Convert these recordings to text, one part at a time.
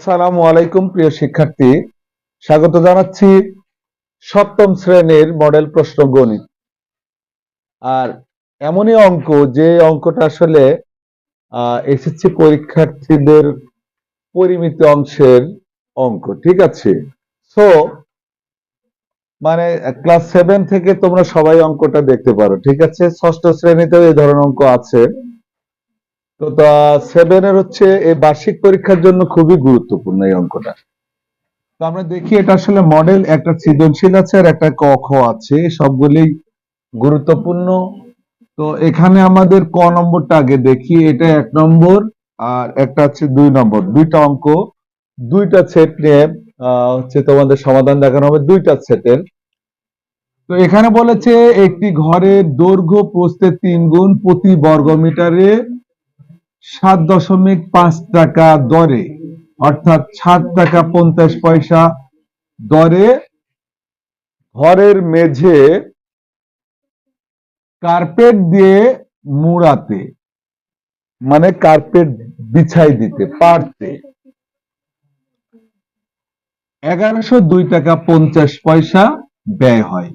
আসসালামু আলাইকুম, প্রিয় শিক্ষার্থী। স্বাগত জানাচ্ছি সপ্তম শ্রেণির মডেল প্রশ্ন গণিত। আর এমনই অঙ্ক, যে অঙ্কটা আসলে এসএসসি পরীক্ষার্থীদের পরিমিত অংশের অঙ্ক, ঠিক আছে? সো মানে ক্লাস সেভেন থেকে তোমরা সবাই অঙ্কটা দেখতে পারো, ঠিক আছে? ষষ্ঠ শ্রেণীতেও এই ধরনের অঙ্ক আছে। তো তা সেভেনের হচ্ছে এই বার্ষিক পরীক্ষার জন্য খুবই গুরুত্বপূর্ণ এই অঙ্কটা। তো আমরা দেখি এটা আসলে মডেল একটা সৃজনশীল আছে আর একটা ক, খ আছে, সবগুলি গুরুত্বপূর্ণ। তো এখানে আমাদের ক নম্বরটা আগে দেখি, এটা এক নম্বর আর একটা আছে দুই নম্বর। দুইটা অঙ্ক, দুইটা সেট নিয়ে হচ্ছে তোমাদের সমাধান দেখানো হবে দুইটা সেটের তো এখানে বলেছে, একটি ঘরের দৈর্ঘ্য প্রস্থে তিন গুণ প্রতি বর্গ মিটারে সাত দশমিক পাঁচ টাকা দরে, অর্থাৎ সাত টাকা পঞ্চাশ পয়সা দরে ঘরের মেঝে কার্পেট দিয়ে মুড়াতে মানে কার্পেট বিছাই দিতে পারতে এগারোশো দুই টাকা পঞ্চাশ পয়সা ব্যয় হয়।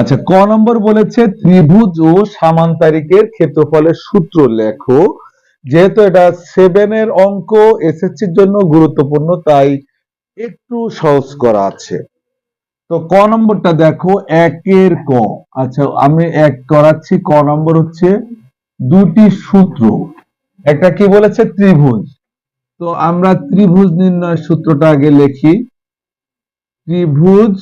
আচ্ছা ক নম্বর বলেছে ত্রিভুজ ও সামান্তরিকের ক্ষেত্রফলের সূত্র লেখো। যেহেতু এটা সেভেনের অঙ্ক এসএসসির জন্য গুরুত্বপূর্ণ, তাই একটু সহজ করা আছে। তো ক নম্বরটা দেখো, একের ক। আচ্ছা আমি এক করাচ্ছি, ক নম্বর হচ্ছে দুটি সূত্র। একটা কি বলেছে? ত্রিভুজ। তো আমরা ত্রিভুজ নির্ণয় সূত্রটা আগে লিখি। ত্রিভুজ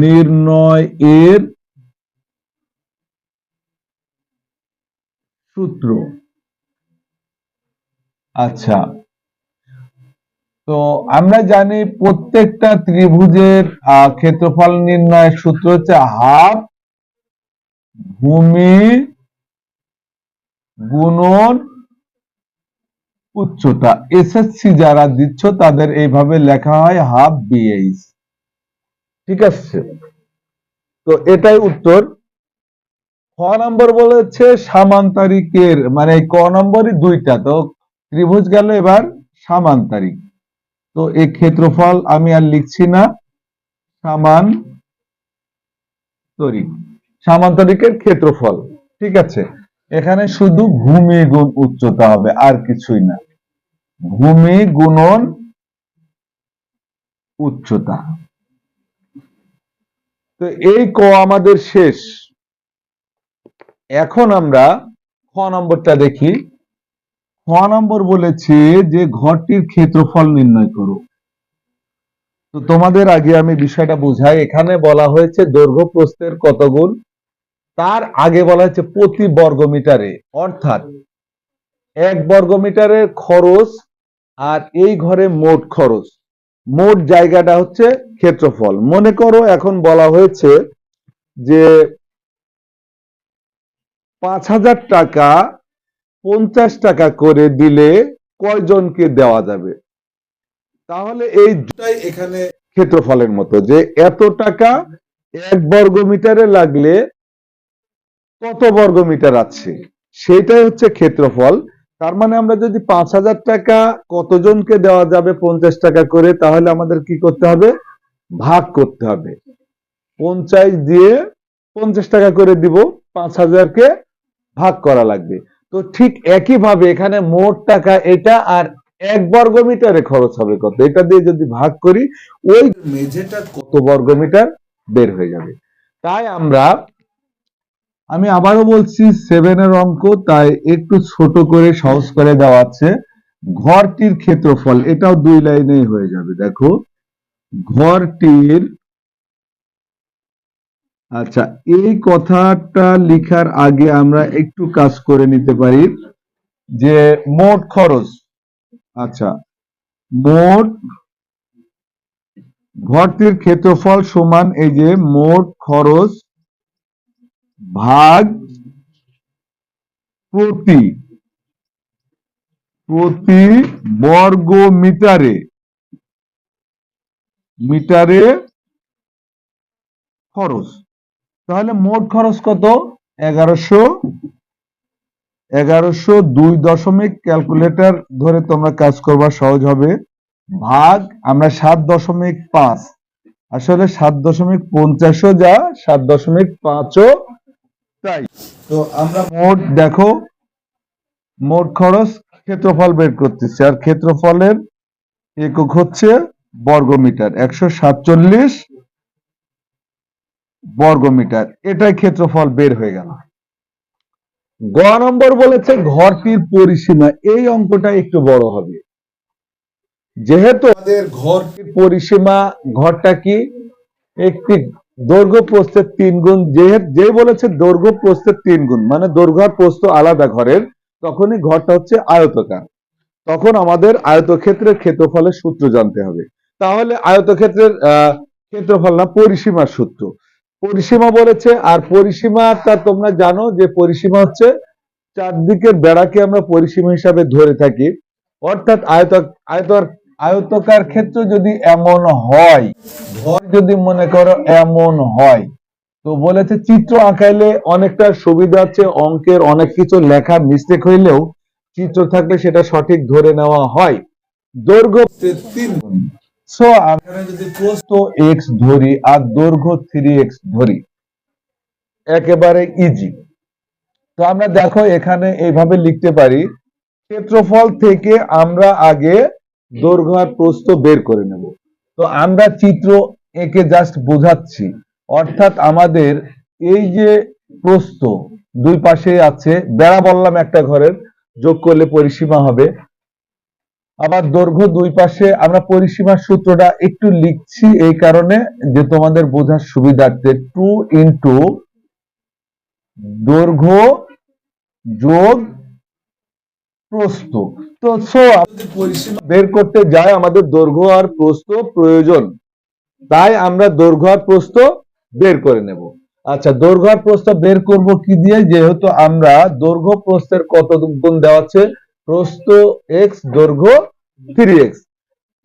নির্ণয় এর সূত্র। আচ্ছা। তো আমরা জানি প্রত্যেকটা ত্রিভুজের ক্ষেত্রফল নির্ণয়ের সূত্র হচ্ছে হাফ ভূমি গুণন উচ্চতা। এসএসসি যারা দিচ্ছ, তাদের এইভাবে লেখা হয় হাফ বিএইচ ঠিক আছে? তো এটাই উত্তর। খ নম্বর বলেছে সামান্তরিকের মানে ক নম্বরই দুইটা, তো ত্রিভুজ গেল এবার সামান্তরিক তো এই ক্ষেত্রফল আমি আর লিখছি না, সামান সামান্তরিক সামান্তরিকের ক্ষেত্রফল, ঠিক আছে? এখানে শুধু ভূমি গুণ উচ্চতা হবে, আর কিছুই না। ভূমি গুণন উচ্চতা। তো এই ক আমাদের শেষ। এখন আমরা খ নম্বরটা দেখি। খ নম্বর বলেছে যে ঘরটির ক্ষেত্রফল নির্ণয় করো। তো তোমাদের আগে আমি বিষয়টা বুঝাই। এখানে বলা হয়েছে দৈর্ঘ্য প্রস্থের কত গুণ? তার আগে বলা হয়েছে প্রতি বর্গ মিটারে অর্থাৎ এক বর্গ মিটারের খরচ আর এই ঘরে মোট খরচ। মোট জায়গাটা হচ্ছে ক্ষেত্রফল। মনে করো এখন বলা হয়েছে যে পাঁচ হাজার টাকা, পঞ্চাশ টাকা করে দিলে কয়জনকে দেওয়া যাবে? তাহলে এই এখানে ক্ষেত্রফলের মতো যে এত টাকা এক বর্গ মিটারে লাগলে কত বর্গ মিটার আছে? সেটাই হচ্ছে ক্ষেত্রফল। তার মানে আমরা যদি পাঁচ হাজার টাকা কতজনকে দেওয়া যাবে পঞ্চাশ টাকা করে, তাহলে আমাদের কি করতে হবে? ভাগ করতে হবে। পঞ্চাশ দিয়ে পঞ্চাশ টাকা করে দিব, পাঁচ হাজারকে ভাগ করা লাগবে। তো ঠিক একইভাবে এখানে মোট টাকা এটা আর এক বর্গ মিটারে খরচ হবে কত? এটা দিয়ে যদি ভাগ করি, ওই মেঝেটা কত বর্গ মিটার বের হয়ে যাবে। তাই আমরা, আমি আবারও বলছি সেভেনের অঙ্ক, তাই একটু ছোট করে সহজ করে দেওয়া আছে। ঘরটির ক্ষেত্রফল, এটাও দুই লাইনেই হয়ে যাবে, দেখো। ঘরটির আচ্ছা এই কথাটা লিখার আগে আমরা একটু কাজ করে নিতে পারি যে মোট খরচ আচ্ছা মোট ঘরটির ক্ষেত্রফল সমান এই যে মোট খরচ ভাগ প্রতি প্রতি বর্গ মিটারে মিটারে খরচ। তাহলে মোট খরচ কত? এগারোশো। এগারোশো দুই দশমিক ক্যালকুলেটর ধরে তোমরা কাজ করবা, সহজ হবে। ভাগ আমরা সাত দশমিক পাঁচ। আসলে সাত দশমিক পঞ্চাশও যা, সাত দশমিক পাঁচও তাই। তো আমরা মোট, দেখো, মোট খরচ ক্ষেত্রফল বের করতেছি। আর ক্ষেত্রফলের একক হচ্ছে বর্গমিটার, একশো সাতচল্লিশ বর্গমিটার। এটাই ক্ষেত্রফল বের হয়ে গেল। গ নম্বর বলেছে ঘরটির পরিসীমা। এই অঙ্কটা একটু বড় হবে। যেহেতু আমাদের ঘরটির পরিসীমা, ঘরটা কি? একটি দৈর্ঘ্য প্রস্থের তিন গুণ। যেহেতু যে বলেছে দৈর্ঘ্য প্রস্থের তিন গুণ মানে দৈর্ঘ্য আর প্রস্থ আলাদা ঘরের, তখনই ঘরটা হচ্ছে আয়তকার। তখন আমাদের আয়তক্ষেত্রের ক্ষেত্রফলের সূত্র জানতে হবে। তাহলে আয়তক্ষেত্রের ক্ষেত্রফল না, পরিসীমার সূত্র। পরিসীমা বলেছে, আর পরিসীমাটা তোমরা জানো যে পরিসীমা হচ্ছে চারদিকের বেড়াকে আমরা পরিসীমা হিসাবে ধরে থাকি। অর্থাৎ আয়ত আয়তর, আয়তকার ক্ষেত্র যদি এমন হয় ঘর যদি মনে করো এমন হয়, তো বলেছে চিত্র আঁকাইলে অনেকটা সুবিধা আছে, অঙ্কের অনেক কিছু লেখা মিস্টেক হইলেও চিত্র থাকলে সেটা সঠিক ধরে নেওয়া হয়। দৈর্ঘ্য তিন সো আমরা যদি প্রস্থ এক্স ধরি আর দৈর্ঘ্য থ্রি এক্স ধরি, একেবারে ইজি তো আমরা দেখো এখানে এইভাবে লিখতে পারি, ক্ষেত্রফল থেকে আমরা আগে দৈর্ঘ্য আর বের করে নেব। তো আমরা চিত্র একে জাস্ট বোঝাচ্ছি, অর্থাৎ আমাদের এই যে প্রস্থ দুই পাশে আছে, বেড়া বললাম একটা ঘরের, যোগ করলে পরিসীমা হবে আবার দৈর্ঘ্য দুই পাশে আমরা পরিসীমার সূত্রটা একটু লিখছি এই কারণে যে তোমাদের বোঝার সুবিধার্থে টু ইন্টু দৈর্ঘ্য যোগ প্রস্থ তো সো পরিসীমা বের করতে যায় আমাদের দৈর্ঘ্য আর প্রস্থ প্রয়োজন। তাই আমরা দৈর্ঘ্য আর প্রস্থ বের করে নেব। আচ্ছা দৈর্ঘ্য আর প্রস্থ বের করব কি দিয়ে? যেহেতু আমরা দৈর্ঘ্য প্রস্থের কত গুণ দেওয়া আছে? প্রস্থ এক্স দৈর্ঘ্য থ্রি এক্স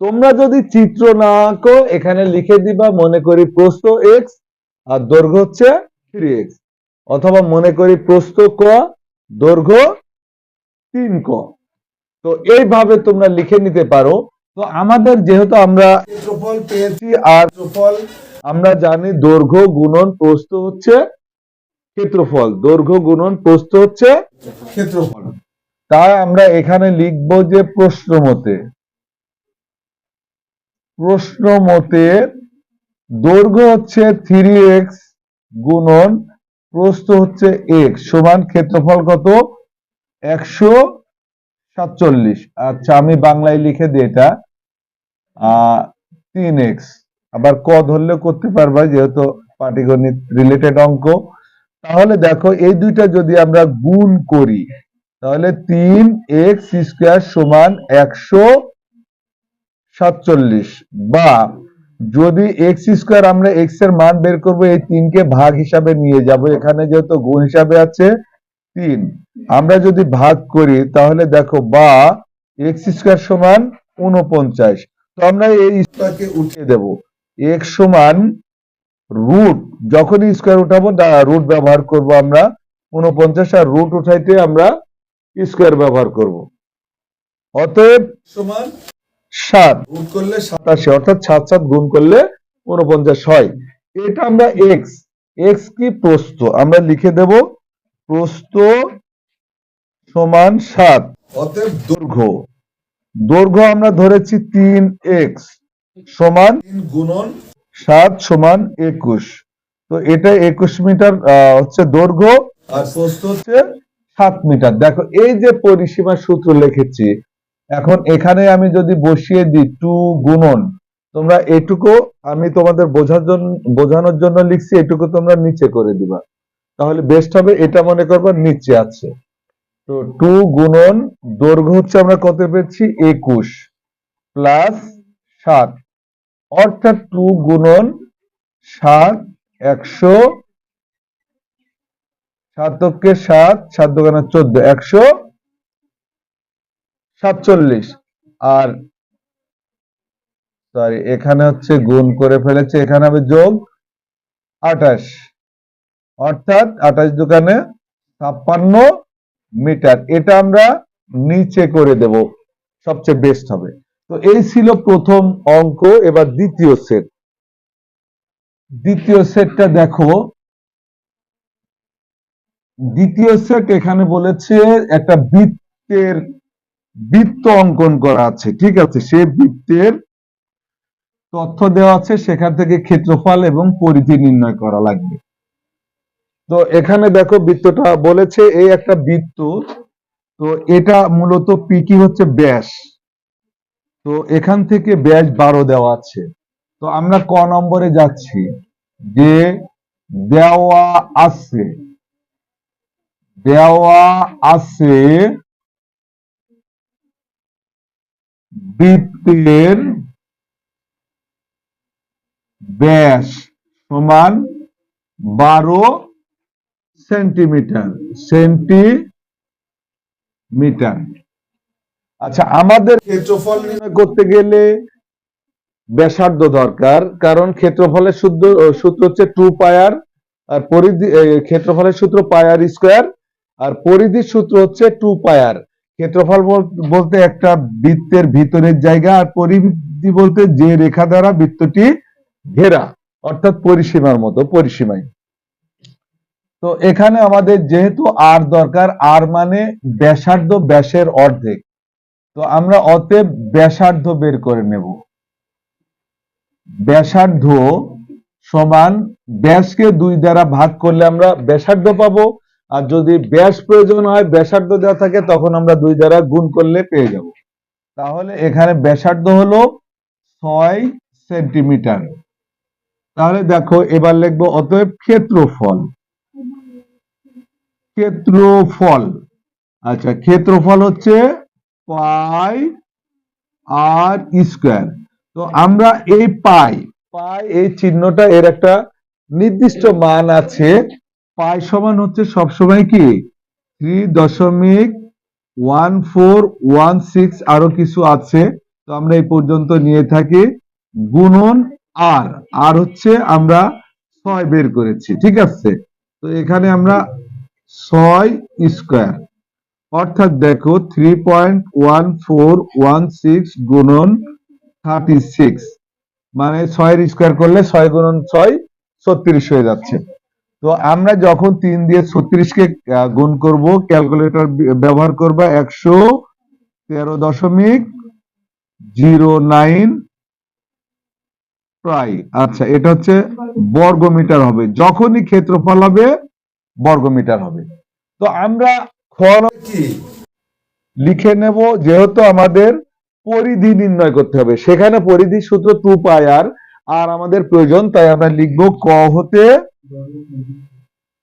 তোমরা যদি চিত্র না আঁকো, এখানে লিখে দিবা, মনে করি প্রস্থ এক্স আর দৈর্ঘ্য হচ্ছে থ্রি এক্স অথবা মনে করি প্রস্থ ক, দৈর্ঘ্য তিন ক। তো এইভাবে তোমরা লিখে নিতে পারো। তো আমাদের যেহেতু আমরা ক্ষেত্রফল পেয়েছি আর ক্ষেত্রফল আমরা জানি দৈর্ঘ্য গুণন প্রস্থ হচ্ছে ক্ষেত্রফল। দৈর্ঘ্য গুণন প্রস্থ হচ্ছে ক্ষেত্রফল। তাই আমরা এখানে লিখব যে প্রশ্ন মতে প্রশ্ন মতে দৈর্ঘ্য হচ্ছে থ্রি এক্স গুণন প্রস্থ হচ্ছে এক্স সমান ক্ষেত্রফল কত? একশো সাতচল্লিশ। আচ্ছা আমি বাংলায় লিখে দিই এটা। তিন এক্স আবার ক ধরলে করতে পারবা, যেহেতু পাটিগণিত রিলেটেড অঙ্ক। তাহলে দেখো, এই দুইটা যদি আমরা গুণ করি তাহলে তিন এক্স স্কোয়ার সমান একশো সাতচল্লিশ। বা যদি এক্স স্কোয়ার আমরা এক্সের মান বের করব, এই তিনকে ভাগ হিসাবে নিয়ে যাব। এখানে যেহেতু গুণ হিসাবে আছে, তিন। আমরা যদি ভাগ করি, তাহলে দেখো বা এক্স স্কোয়ার সমান উনপঞ্চাশ তো আমরা এই স্কোয়ারকে উঠিয়ে দেব। এক্স সমান রুট, যখনই স্কোয়ার উঠাবো রুট ব্যবহার করব আমরা। উনপঞ্চাশ আর রুট উঠাইতে আমরা স্কোয়ার ব্যবহার করব। অতএব সমান সাত গুণ করলে সাতাশি অর্থাৎ সাত সাত গুণ করলে উনপঞ্চাশ হয়। এটা আমরা এক্স এক্স কি প্রস্থ? আমরা লিখে দেব প্রস্থ সমান সাত। অতএব দৈর্ঘ্য দৈর্ঘ্য আমরা ধরেছি তিন এক্স সমান গুণন সাত সমান একুশ। তো এটা একুশ মিটার আহ, হচ্ছে দৈর্ঘ্য। আর প্রস্থ হচ্ছে সাত মিটার। দেখো, এই যে পরিসীমার সূত্র লিখেছি, এখন এখানে আমি যদি বসিয়ে দিই টু গুণন, তোমরা এটুকু আমি তোমাদের বোঝার জন্য বোঝানোর জন্য লিখছি, এটুকু তোমরা নিচে করে দিবা। তাহলে বেস্ট হবে এটা মনে করবা নিচে আছে। তো টু গুণন, দৈর্ঘ্য হচ্ছে আমরা কত পেয়েছি? একুশ প্লাস সাত। অর্থাৎ টু গুণন সাত একশো সাতকে সাত সাত দোকানে চোদ্দ, একশো সাতচল্লিশ। আর সরি এখানে হচ্ছে গুণ করে ফেলেছে, এখানে হবে যোগ আঠাশ। অর্থাৎ আঠাশ দোকানে ছাপ্পান্ন মিটার, এটা আমরা নিচে করে দেব, সবচেয়ে বেস্ট হবে। তো এই ছিল প্রথম অঙ্ক, এবার দ্বিতীয় সেট দ্বিতীয় সেটটা দেখো। দ্বিতীয় সেট এখানে বলেছে একটা বৃত্তের বৃত্ত অঙ্কন করা আছে, ঠিক আছে? সে বৃত্তের তথ্য দেওয়া আছে, সেখান থেকে ক্ষেত্রফল এবং পরিধি নির্ণয় করা লাগবে। তো এখানে দেখো বৃত্তটা বলেছে এই একটা বৃত্ত, তো এটা মূলত পি কি হচ্ছে ব্যাস। তো এখান থেকে ব্যাস বারো দেওয়া আছে। তো আমরা ক নম্বরে যাচ্ছি, যে দেওয়া আছে দেওয়া আছে বৃত্তের ব্যাস সমান বারো সেন্টিমিটার সেন্টিমিটার। আচ্ছা আমাদের ক্ষেত্রফল নির্ণয় করতে গেলে ব্যাসার্ধ দরকার, কারণ ক্ষেত্রফলের শুদ্ধ সূত্র হচ্ছে টু পায়ার আর পরিধি ক্ষেত্রফলের সূত্র পায়ার স্কোয়ার আর পরিধির সূত্র হচ্ছে টু পায়ার। ক্ষেত্রফল বল- বলতে একটা বৃত্তের ভিতরের জায়গা আর পরিধি বলতে যে রেখা দ্বারা বৃত্তটি ঘেরা, অর্থাৎ পরিসীমার মতো, পরিসীমায়। তো এখানে আমাদের যেহেতু আর দরকার আর মানে ব্যাসার্ধ ব্যাসের অর্ধেক। তো আমরা অতএব ব্যাসার্ধ বের করে নেব। ব্যাসার্ধ সমান ব্যাসকে দুই দ্বারা ভাগ করলে আমরা ব্যাসার্ধ পাবো আর যদি ব্যাস প্রয়োজন হয়, ব্যাসার্ধ দেওয়া থাকে, তখন আমরা দুই দ্বারা গুণ করলে পেয়ে যাব। তাহলে এখানে ব্যাসার্ধ হলো ছয় সেন্টিমিটার। তাহলে দেখো, এবার লিখব, অতএব ক্ষেত্রফল। ক্ষেত্রফল। আচ্ছা ক্ষেত্রফল হচ্ছে পাই আর স্কোয়ার। তো আমরা এই পাই পাই এই চিহ্নটা এর একটা নির্দিষ্ট মান আছে। পাই সমান হচ্ছে সবসময় কি? থ্রি দশমিক ওয়ান ফোর ওয়ান সিক্স আরও কিছু আছে। তো আমরা এই পর্যন্ত নিয়ে থাকি। গুণন আর আর হচ্ছে আমরা ছয় বের করেছি, ঠিক আছে? তো এখানে আমরা ছয় স্কোয়ার অর্থাৎ দেখো three point one four one six গুণন থার্টি সিক্স মানে ছয়ের স্কোয়ার করলে ছয় গুণন ছয় ছত্রিশ হয়ে যাচ্ছে। তো আমরা যখন তিন দিয়ে ছত্রিশকে গুণ করব ক্যালকুলেটর ব্যবহার করব একশো তেরো দশমিক জিরো নাইন প্রায়। আচ্ছা এটা হচ্ছে বর্গমিটার হবে। যখনই ক্ষেত্রফল হবে, বর্গমিটার হবে। তো আমরা লিখে নেব, যেহেতু আমাদের পরিধি নির্ণয় করতে হবে। সেখানে পরিধি সূত্র টু পাই আর আর আমাদের প্রয়োজন, তাই আমরা লিখব ক হতে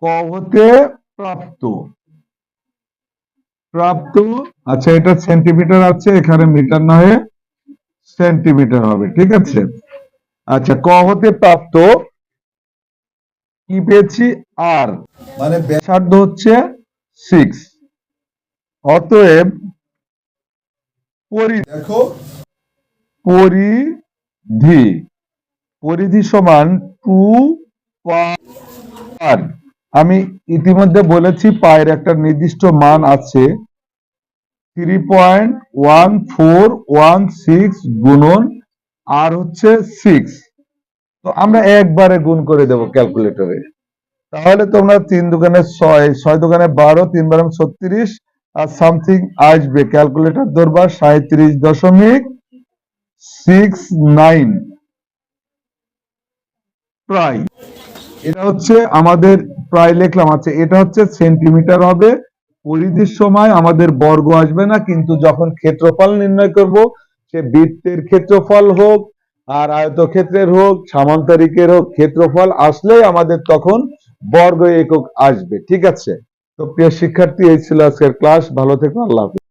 ক হতে প্রাপ্ত। প্রাপ্ত আচ্ছা এটা সেন্টিমিটার আছে, এখানে মিটার না হয়ে সেন্টিমিটার হবে, ঠিক আছে? আচ্ছা ক হতে প্রাপ্ত কি পেয়েছি? আর মানে ব্যাসার্ধ হচ্ছে সিক্স অতএব পরি দেখো, পরিধি। পরিধি সমান টু পার আমি ইতিমধ্যে বলেছি পায়ের একটা নির্দিষ্ট মান আছে three point one four one six গুণন আর হচ্ছে সিক্স তো আমরা একবারে গুণ করে দেব ক্যালকুলেটরে তাহলে তোমরা তিন দোকানে ছয় ছয় দোকানে বারো, তিন বারো ছত্রিশ, আর সামথিং আসবে। ক্যালকুলেটর ধরবা সাঁত্রিশ দশমিক সিক্স নাইন প্রায়। এটা হচ্ছে আমাদের প্রায় লিখলাম আছে এটা হচ্ছে সেন্টিমিটার হবে। পরিধির সময় আমাদের বর্গ আসবে না, কিন্তু যখন ক্ষেত্রফল নির্ণয় করব, সে বৃত্তের ক্ষেত্রফল হোক, আর আয়তক্ষেত্রের হোক, সামান্তরিকের হোক, ক্ষেত্রফল আসলেই আমাদের তখন বর্গ একক আসবে। ঠিক আছে? তো প্রিয় শিক্ষার্থী, এই ছিল আজকের ক্লাস ভালো থেকো, আল্লাহ হাফেজ।